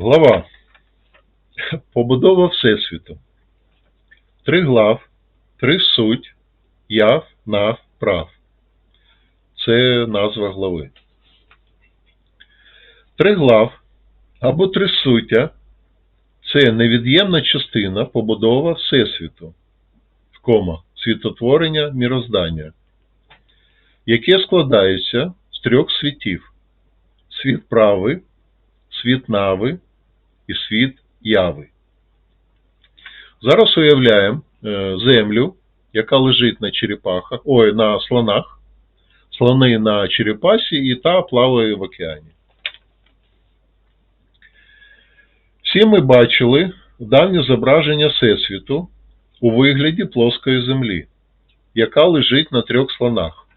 Глава. Побудова Всесвіту. Три глав, три суть, яв, нав, прав. Це назва глави. Три глав або три суття це невід'ємна частина побудова Всесвіту, кома, світотворення міроздання, яке складається з трьох світів: світ прави, світ нави і світ яви. Зараз уявляємо е, землю, яка лежить на черепахах, ой, на слонах, слони на черепасі і та плаває в океані. Всі ми бачили давнє зображення Всесвіту у вигляді плоскої землі, яка лежить на трьох слонах.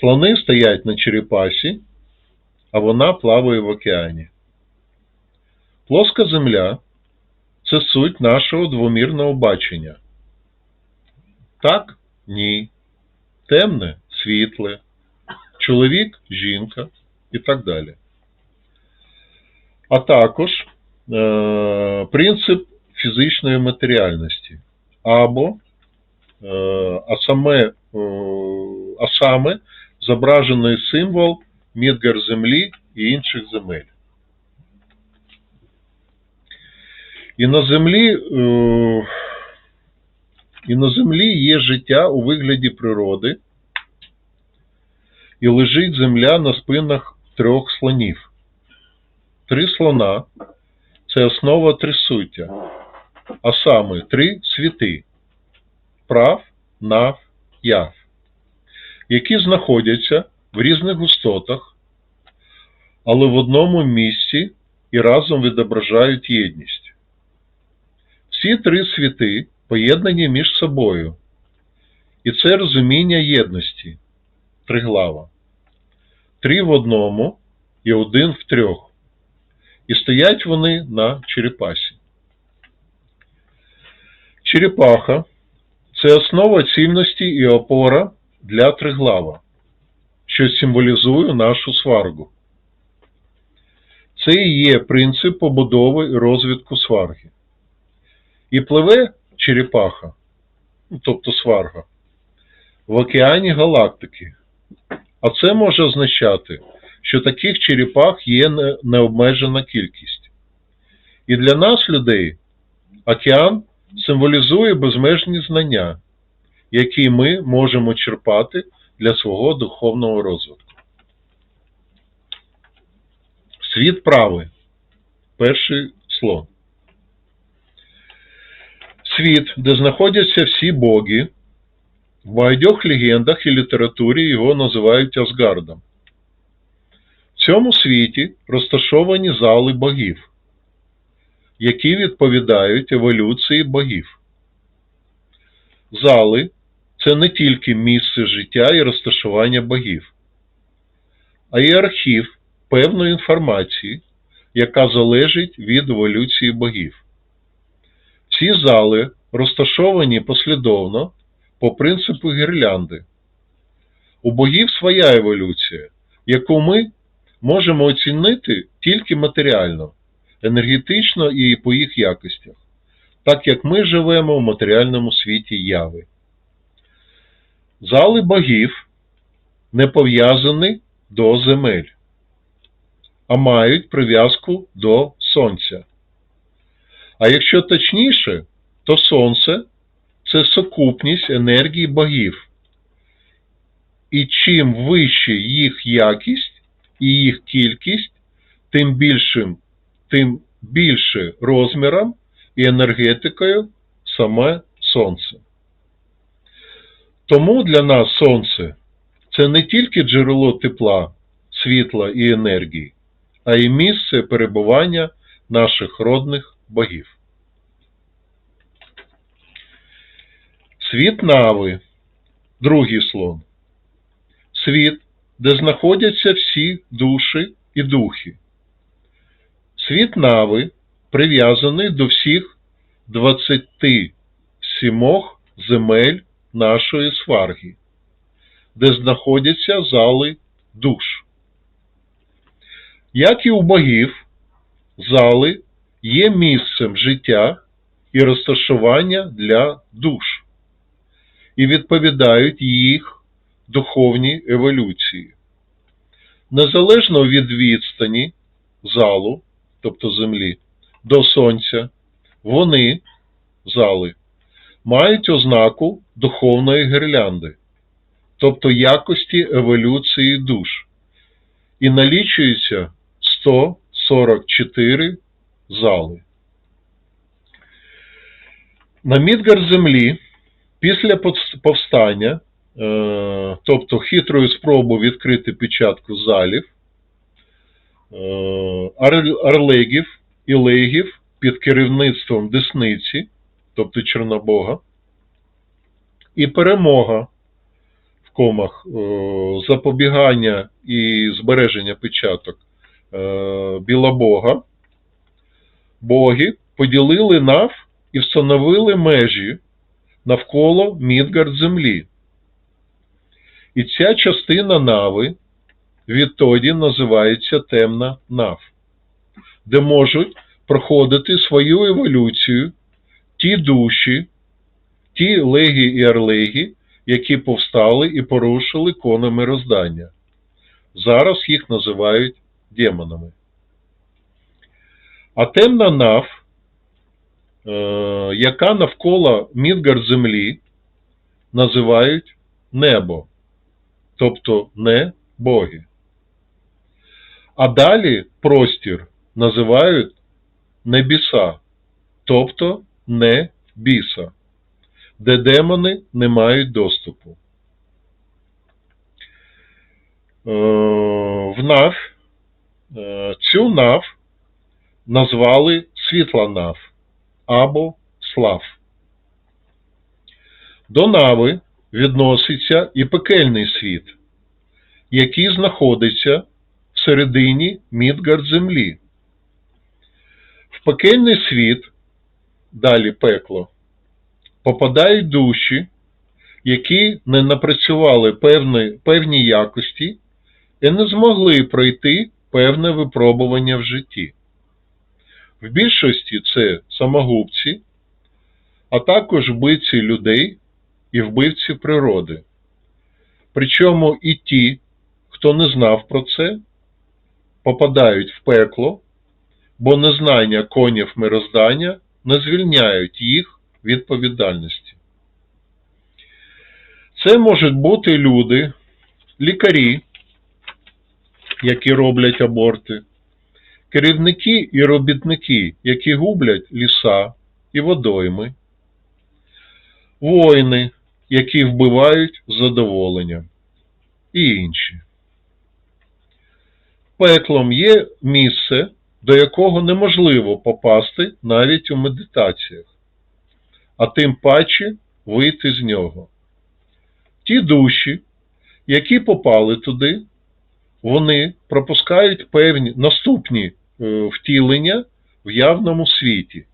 Слони стоять на черепасі, а вона плаває в океані. Плоска земля це суть нашого двомірного бачення. Так? Ні. Темне світле, чоловік жінка і так далі. А також е, принцип фізичної матеріальності. Або, е, а, саме, е, а саме зображений символ Мідгар землі і інших земель. І на землі, е, і на землі є життя у вигляді природи, і лежить земля на спинах трьох слонів. Три слона це основа трисуття, а саме три світи прав, нав, яв, які знаходяться в різних густотах, але в одному місці і разом відображають єдність. Всі три світи поєднані між собою, і це розуміння єдності триглава. Три в одному і один в трьох. І стоять вони на черепасі. Черепаха це основа цільності і опора для триглава, що символізує нашу сваргу. Це і є принцип побудови і розвитку сварги. І пливе черепаха, тобто сварга, в океані галактики. А це може означати, що таких черепах є необмежена кількість. І для нас, людей, океан символізує безмежні знання, які ми можемо черпати для свого духовного розвитку. Світ правий. Перший слон. Світ, де знаходяться всі боги, в багатьох легендах і літературі його називають Асгардом. В цьому світі розташовані зали богів, які відповідають еволюції богів. Зали це не тільки місце життя і розташування богів, а й архів певної інформації, яка залежить від еволюції богів. Ці зали розташовані послідовно по принципу гірлянди. У богів своя еволюція, яку ми можемо оцінити тільки матеріально, енергетично і по їх якостях, так як ми живемо в матеріальному світі яви. Зали богів не пов'язані до земель, а мають прив'язку до сонця. А якщо точніше, то сонце це сукупність енергії богів. І чим вище їх якість і їх кількість, тим більшим, тим більше розміром і енергетикою саме сонце. Тому для нас сонце це не тільки джерело тепла, світла і енергії, а й місце перебування наших родних богів. Світ Нави, другий слон. Світ, де знаходяться всі душі і духи. Світ Нави прив'язаний до всіх 27 земель нашої сварги, де знаходяться зали душ. Як і у богів, зали є місцем життя і розташування для душ і відповідають їх духовній еволюції. Незалежно від відстані залу, тобто землі, до сонця, вони, зали, мають ознаку духовної гірлянди, тобто якості еволюції душ, і налічується 144 зали. На Мідгар землі після повстання, е, тобто хитрою спробою відкрити печатку залів, е, арлегів і легів під керівництвом Десниці, тобто Чорнобога, і перемога в комах, е, запобігання і збереження печаток Білобога, боги поділили нав і встановили межі навколо Мідгард землі. І ця частина нави відтоді називається темна нав, де можуть проходити свою еволюцію ті душі, ті легі і арлегі, які повстали і порушили кони мироздання. Зараз їх називають демонами. А темна нав, яка навколо Мідгард землі, називають небо, тобто не боги. А далі простір називають небіса, тобто не біса, де демони не мають доступу. Е, В нав е, цю нав назвали світла нав або слав. До нави відноситься і пекельний світ, який знаходиться всередині Мідгард землі. В пекельний світ, далі пекло, попадають душі, які не напрацювали певні, певні якості і не змогли пройти певне випробування в житті. В більшості це самогубці, а також вбивці людей і вбивці природи. Причому і ті, хто не знав про це, попадають в пекло, бо незнання конів мироздання не звільняють їх відповідальності. Це можуть бути люди, лікарі, які роблять аборти, керівники і робітники, які гублять ліса і водойми, воїни, які вбивають з задоволенням, і інші. Пеклом є місце, до якого неможливо попасти навіть у медитаціях, а тим паче вийти з нього. Ті душі, які попали туди, вони пропускають певні наступні втілення в явному світі,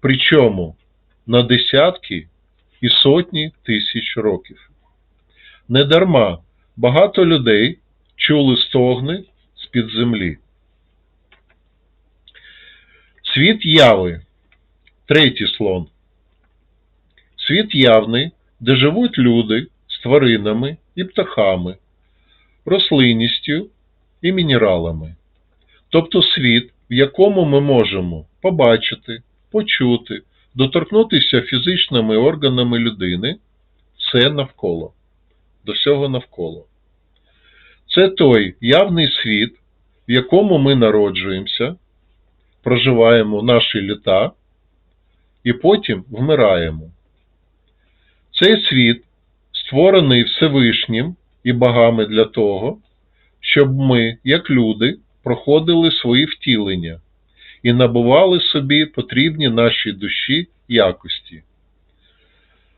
причому на десятки і сотні тисяч років. Недарма багато людей чули стогни з-під землі. Світ яви. Третій слон. Світ явний, де живуть люди з тваринами і птахами, рослинністю і мінералами. Тобто світ, в якому ми можемо побачити, почути, доторкнутися фізичними органами людини, все навколо, до всього навколо. Це той явний світ, в якому ми народжуємося, проживаємо наші літа і потім вмираємо. Цей світ створений Всевишнім і богами для того, щоб ми, як люди, проходили свої втілення і набували собі потрібні нашій душі якості.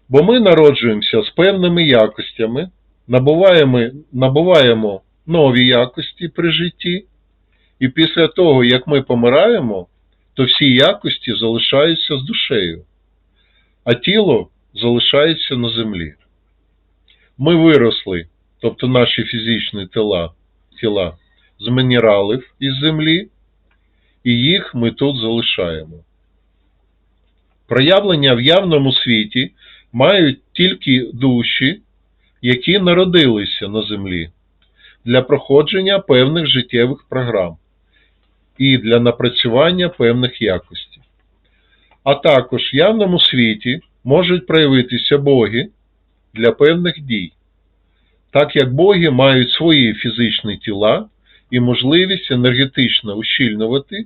Бо ми народжуємося з певними якостями, набуваємо, набуваємо нові якості при житті, і після того, як ми помираємо, то всі якості залишаються з душею, а тіло залишається на землі. Ми виросли, тобто наші фізичні тіла, тіла з мінералів із землі, і їх ми тут залишаємо. Проявлення в явному світі мають тільки душі, які народилися на землі для проходження певних життєвих програм і для напрацювання певних якостей. А також в явному світі можуть проявитися боги для певних дій, так як боги мають свої фізичні тіла і можливість енергетично ущільнювати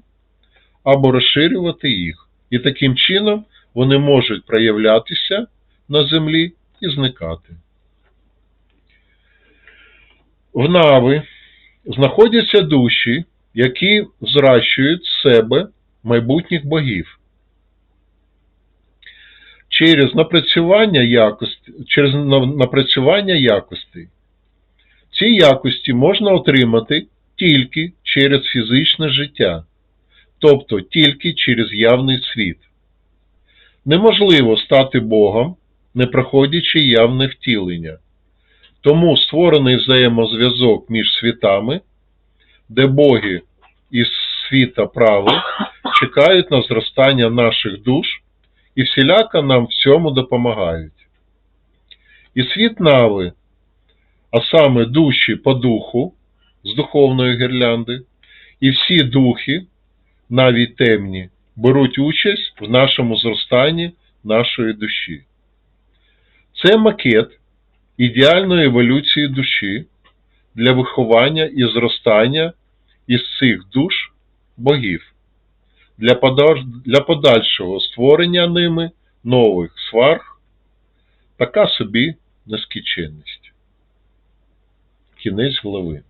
або розширювати їх. І таким чином вони можуть проявлятися на землі і зникати. В нави знаходяться душі, які зращують з себе майбутніх богів. Через напрацювання якості, через напрацювання якостей. Ці якості можна отримати тільки через фізичне життя, тобто тільки через явний світ. Неможливо стати Богом, не проходячи явне втілення. Тому створений взаємозв'язок між світами, де боги із світа прави чекають на зростання наших душ і всіляко нам в цьому допомагають. І світ нави, а саме душі по духу з духовної гірлянди, і всі духи, навіть темні, беруть участь в нашому зростанні нашої душі. Це макет ідеальної еволюції душі для виховання і зростання із цих душ богів, для, подальшого створення ними нових сварг, така собі нескінченність. Кінець глави.